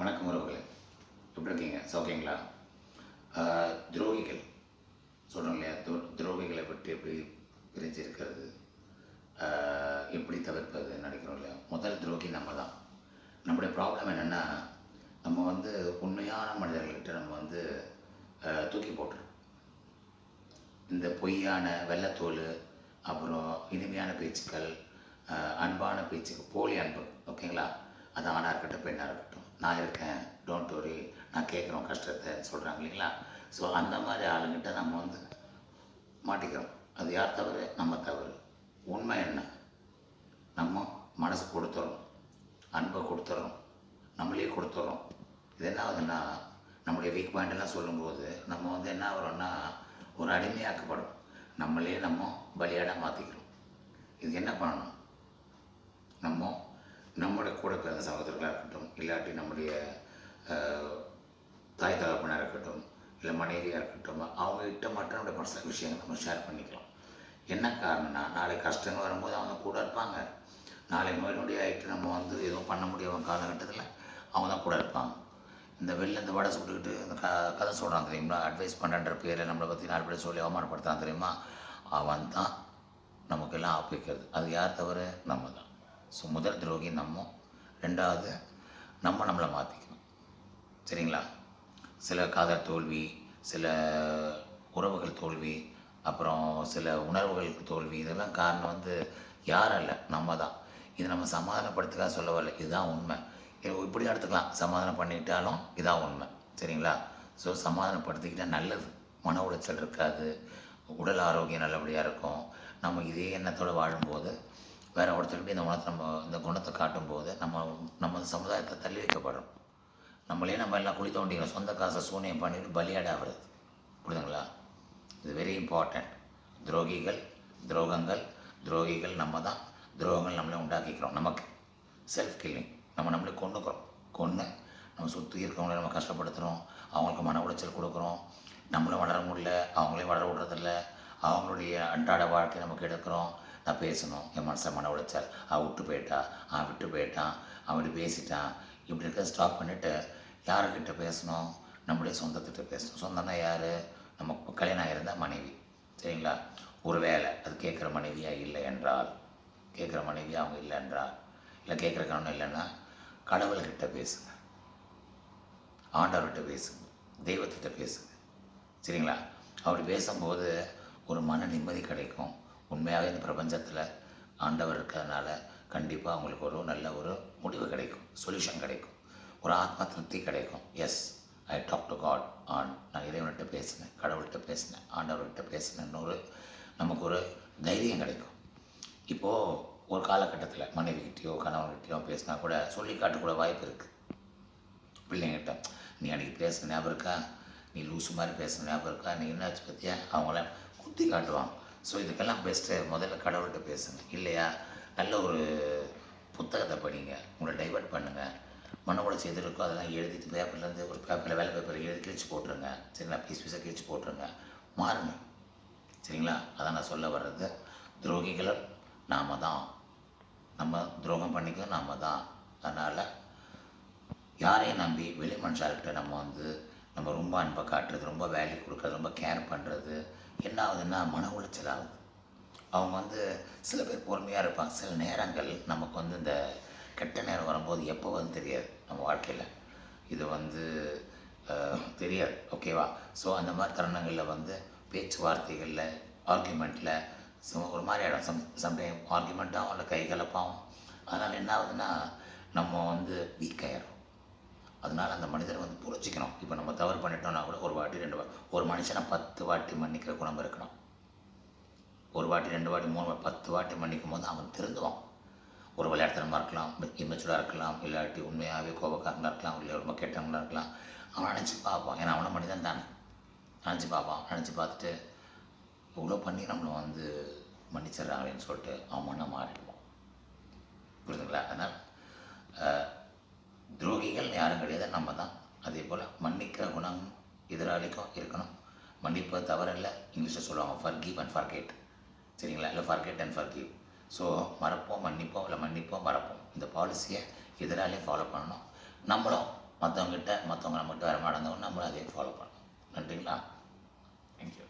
வணக்கம் உறவுகளே. எப்படி இருக்கீங்க? சௌக்கியங்களா? துரோகிகள். சொல்கிறோம் இல்லையா? துரோ துரோகிகளை பற்றி எப்படி பிரிஞ்சு இருக்கிறது எப்படி தவிர்ப்பது நினைக்கிறோம் இல்லையா? முதல் துரோகி நம்ம தான் நம்முடைய ப்ராப்ளம் என்னென்னா நம்ம வந்து உண்மையான மனிதர்கள்கிட்ட நம்ம வந்து தூக்கி போட்டுரும் இந்த பொய்யான வெள்ளத்தோல் அப்புறம் இனிமையான பேச்சுக்கள் அன்பான பேச்சுக்கள் போலி அன்பு ஓகேங்களா? அது ஆணாக இருக்கட்டும் பெண்ணாக இருக்கட்டும் நான் இருக்கேன் டோன்ட் வரி நான் கேட்குறோம் கஷ்டத்தை சொல்கிறாங்க இல்லைங்களா? ஸோ அந்த மாதிரி ஆளுங்கிட்ட நம்ம வந்து மாட்டிக்கிறோம். அது யார் தவறு? நம்ம தவறு. உண்மை என்ன? நம்ம மனசு கொடுத்துறோம். அன்பை கொடுத்துறோம். நம்மளே கொடுத்துறோம். இது என்ன ஆகுதுன்னா நம்முடைய வீக் பாயிண்ட்லாம் சொல்லும்போது நம்ம வந்து என்ன ஆகிறோம்னா ஒரு அடிமையாக்கப்படும். நம்மளே நம்ம பலியாடாக மாற்றிக்கிறோம் இதுக்கு என்ன பண்ணணும்? நம்ம நம்முடைய கூட பிறந்த சகோதரர்களாக இருக்கட்டும் இல்லாட்டி நம்முடைய தாய் தகப்பனாக இருக்கட்டும் இல்லை மனைவியாக இருக்கட்டும் அவங்ககிட்ட மட்டும் நம்முடைய பர்சனல் விஷயங்கள் நம்ம ஷேர் பண்ணிக்கலாம். என்ன காரணம்னா நாளை கஷ்டங்கள் வரும்போது அவங்க கூட இருப்பாங்க. நாளை நோய் நொடி ஆகிட்டு நம்ம வந்து எதுவும் பண்ண முடியாத காலகட்டத்தில் அவங்க தான் கூட இருப்பாங்க. இந்த வெளில இந்த வடை சுட்டுக்கிட்டு இந்த க கதை சொல்கிறாங்க தெரியுமா? அட்வைஸ் பண்ணுற பேரில் நம்மளை பற்றி நாலு பேர் சொல்லி அவமானப்படுத்துறான் தெரியுமா? அவன் தான் நமக்கெல்லாம் ஆப்பிக்கிறது அது யார் தவிர நம்ம தான் ஸோ முதல் துரோகி நம்ம ரெண்டாவது நம்ம நம்மளை மாற்றிக்கணும் சரிங்களா? சில காதல் தோல்வி சில உறவுகள் தோல்வி அப்புறம் சில உணர்வுகளுக்கு தோல்வி இதெல்லாம் காரணம் வந்து யாரும் இல்லை நம்ம தான். இது நம்ம சமாதானப்படுத்துக்காக சொல்ல வரல. இதுதான் உண்மை. இப்படி எடுத்துக்கலாம் சமாதானம் பண்ணிக்கிட்டாலும் இதான் உண்மை. சரிங்களா? ஸோ சமாதானப்படுத்திக்கிட்டால் நல்லது. மன உளைச்சல் இருக்காது. உடல் ஆரோக்கியம் நல்லபடியாக இருக்கும். நம்ம இதே எண்ணத்தோடு வாழும்போது வேற ஒருத்தர்கிட்ட இந்த குணத்தை நம்ம இந்த குணத்தை காட்டும்போது நம்ம நம்ம சமுதாயத்தை தள்ளி வைக்கப்படுறோம் நம்மளே நம்ம எல்லாம் குழி தோண்டிக்கிறோம். சொந்த காசை சூனியம் பண்ணிட்டு பலியாடாகிறது புரியுதுங்களா? இது வெரி இம்பார்ட்டண்ட் துரோகிகள் துரோகங்கள் துரோகிகள் நம்ம தான். துரோகங்கள் நம்மளே உண்டாக்கிக்கிறோம். நமக்கு செல்ஃப் கில்லிங் நம்ம நம்மளே கொண்டுக்கிறோம் கொன்று நம்ம சுற்றி இருக்கவங்கள நம்ம கஷ்டப்படுத்துகிறோம் அவங்களுக்கு மன உளைச்சல் கொடுக்குறோம். நம்மளும் வளர முடியல. அவங்களையும் வளர விடுறதில்ல. அவங்களுடைய அன்றாட வாழ்க்கை நமக்கு எடுக்கிறோம் நான் பேசணும். என் மனசை மன உளைச்சல். அவன் விட்டு போயிட்டா. அவன் விட்டு போயிட்டான் அவன் பேசிட்டான். இப்படி இருக்க ஸ்டாப் பண்ணிவிட்டு யாருக்கிட்ட பேசணும்? நம்முடைய சொந்தத்திட்ட பேசணும். சொந்தம்னா யார்? நம்ம கல்யாணம் ஆகியிருந்தா மனைவி. சரிங்களா? ஒரு வேலை அது கேட்குற மனைவியாக இல்லை என்றால் கேட்குற மனைவி அவங்க இல்லை என்றால் இல்லை கேட்குற கணவன் இல்லைன்னா கடவுள்கிட்ட பேசுங்க. ஆண்டவர்கிட்ட பேசுங்க. தெய்வத்திட்ட பேசுங்க. சரிங்களா? அப்படி பேசும்போது ஒரு மன நிம்மதி கிடைக்கும். உண்மையாகவே இந்த பிரபஞ்சத்தில் ஆண்டவர் இருக்கிறதுனால கண்டிப்பாக அவங்களுக்கு ஒரு நல்ல ஒரு முடிவு கிடைக்கும் சொல்யூஷன் கிடைக்கும். ஒரு ஆத்ம திருப்தி கிடைக்கும். Yes I talk to God on நான் இறைவன்கிட்ட பேசினேன் கடவுள்கிட்ட பேசினேன் ஆண்டவர்கிட்ட பேசினேன்னு ஒரு நமக்கு ஒரு தைரியம் கிடைக்கும். இப்போது ஒரு காலகட்டத்தில் மனைவிக்கிட்டேயோ கணவன்கிட்டயோ பேசினா கூட சொல்லி காட்டக்கூட வாய்ப்பு இருக்குது பிள்ளைங்கிட்ட நீ அன்றைக்கி பேசுன ஞாபகம் இருக்கா? நீ லூசு மாதிரி பேசுன ஞாபகம் இருக்கா? நீ என்னாச்சு பற்றியா அவங்கள குத்தி காட்டுவாங்க. ஸோ இதுக்கெல்லாம் பெஸ்ட்டு முதல்ல கடவுள்கிட்ட பேசுங்க. இல்லையா? நல்ல ஒரு புத்தகத்தை படிங்க. உங்களை டைவர்ட் பண்ணுங்கள் மன உழைச்சி எது இருக்கோ அதெல்லாம் எழுதிட்டு பேப்பர்லேருந்து ஒரு பேப்பரில் வேலை பேப்பர் எழுதி கிழிச்சு போட்டுருங்க. சரிங்களா? பீஸ் பீஸாக கிழிச்சு போட்டுருங்க. மாறுங்க. சரிங்களா? அதான் நான் சொல்ல வர்றது. துரோகிகளும் நாம தான். நம்ம துரோகம் பண்ணிக்க நாம தான். அதனால் யாரையும் நம்பி வெளி மனுஷார்கிட்ட நம்ம வந்து நம்ம ரொம்ப அன்பை காட்டுறது ரொம்ப வேல்யூ கொடுக்குறது ரொம்ப கேர் பண்ணுறது என்ன ஆகுதுன்னா மன உளைச்சல் ஆகுது. அவங்க வந்து சில பேர் பொறுமையாக இருப்பாங்க. சில நேரங்கள் நமக்கு வந்து இந்த கெட்ட நேரம் வரும்போது எப்போ வந்து தெரியாது நம்ம வாழ்க்கையில். இது வந்து தெரியாது. ஓகேவா ஸோ அந்த மாதிரி தருணங்களில் வந்து பேச்சுவார்த்தைகளில் ஆர்கியூமெண்ட்டில் ஒரு மாதிரி ஆகிடும் சம் சம்டைம் ஆர்கியூமெண்ட்டாகவும் இல்லை கை கலப்பாகும். அதனால் என்ன ஆகுதுன்னா நம்ம வந்து வீக் ஆயிடும் அதனால் அந்த மனிதரை வந்து புரிஞ்சிக்கணும் இப்போ நம்ம தவறு பண்ணிட்டோம்னா கூட ஒரு வாட்டி ரெண்டு வாட்டி ஒரு மனுஷனை பத்து வாட்டி மன்னிக்கிற குணம் இருக்கணும். ஒரு வாட்டி ரெண்டு வாட்டி மூணு வாட்டி பத்து வாட்டி மன்னிக்கும் போது அவன் திருந்துவான். ஒரு விளையாட்டுத்தனமாக இருக்கலாம் இம்மெச்சூராக இருக்கலாம் இல்லாட்டி உண்மையாகவே கோபக்காரனாக இருக்கலாம் இல்லை ரொம்ப கெட்டவங்களாக இருக்கலாம். அவன் நினச்சி பார்ப்பான். ஏன்னா அவனை மனிதன் தானே. நினச்சி பார்ப்பான். நினச்சி பார்த்துட்டு இவ்வளோ பண்ணி நம்மளை வந்து மன்னிச்சிடுறாங்களேன்னு சொல்லிட்டு அவன் மனம் மாறிடுவான். புரியுதுங்களா? அதனால் துரோகிகள் யாரும் கிடையாது. நம்ம தான். அதே போல் மன்னிக்கிற குணம் எதிராளிக்கும் இருக்கணும். மன்னிப்பு தவறில்ல. இங்கிலீஷில் சொல்லுவாங்க ஃபர்கிவ் அண்ட் ஃபர்கெட் சரிங்களா? இல்லை forget and forgive so மறப்போம் மன்னிப்போம் இல்லை மன்னிப்போம் மறப்போம். இந்த பாலிசியை எதிராலே ஃபாலோ பண்ணணும். நம்மளும் மற்றவங்ககிட்ட மற்றவங்க நம்மகிட்ட வர மாட்டேந்தவங்க நம்மளும் அதே ஃபாலோ பண்ணணும். நன்றிங்களா? தேங்க்யூ